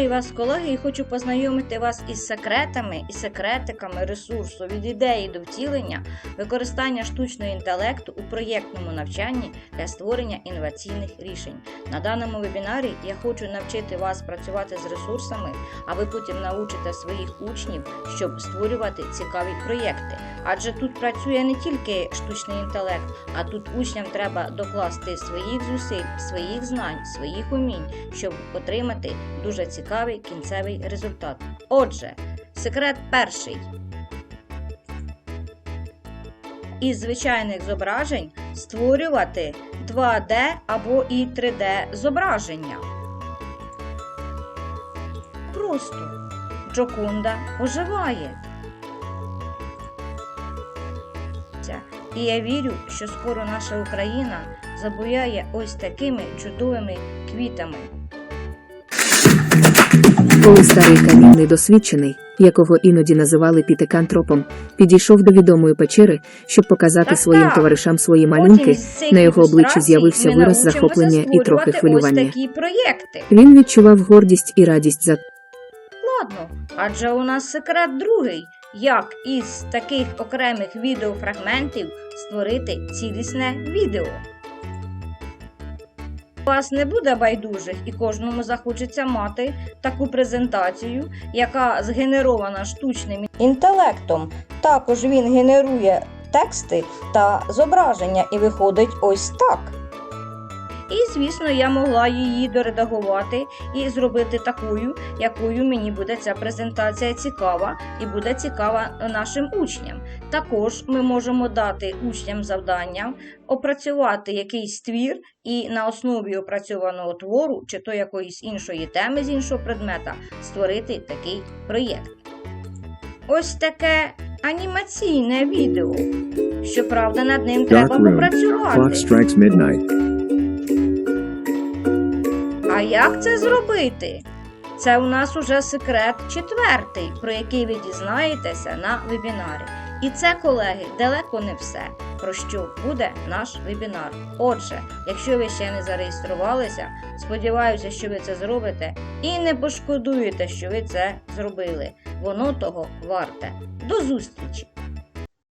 Вітаю вас, колеги, і хочу познайомити вас із секретами і секретиками ресурсу від ідеї до втілення використання штучного інтелекту у проєктному навчанні для створення інноваційних рішень. На даному вебінарі я хочу навчити вас працювати з ресурсами, а ви потім научите своїх учнів, щоб створювати цікаві проєкти. Адже тут працює не тільки штучний інтелект, а тут учням треба докласти своїх зусиль, своїх знань, своїх умінь, щоб отримати дуже цікавий кінцевий результат. Отже, секрет перший. Із звичайних зображень створювати 2D або і 3D зображення. Просто Джоконда оживає. І я вірю, що скоро наша Україна забуяє ось такими чудовими квітами. Коли старий камінний досвідчений, якого іноді називали пітекантропом, підійшов до відомої печери, щоб показати своїм товаришам свої малюнки, на його обличчі з'явився вираз захоплення і трохи хвилювання. Він відчував гордість і радість за Ладно, адже у нас секрет другий, як із таких окремих відеофрагментів створити цілісне відео. Вас не буде байдужих і кожному захочеться мати таку презентацію, яка згенерована штучним інтелектом. Також він генерує тексти та зображення і виходить ось так. І, звісно, я могла її доредагувати і зробити такою, якою мені буде ця презентація цікава і буде цікава нашим учням. Також ми можемо дати учням завдання опрацювати якийсь твір і на основі опрацьованого твору чи то якоїсь іншої теми з іншого предмета створити такий проєкт. Ось таке анімаційне відео. Щоправда, над ним Dark треба room. попрацювати. Clock strikes midnight. А як це зробити? Це у нас уже секрет четвертий, про який ви дізнаєтеся на вебінарі. І це, колеги, далеко не все, про що буде наш вебінар. Отже, якщо ви ще не зареєструвалися, сподіваюся, що ви це зробите і не пошкодуєте, що ви це зробили. Воно того варте. До зустрічі!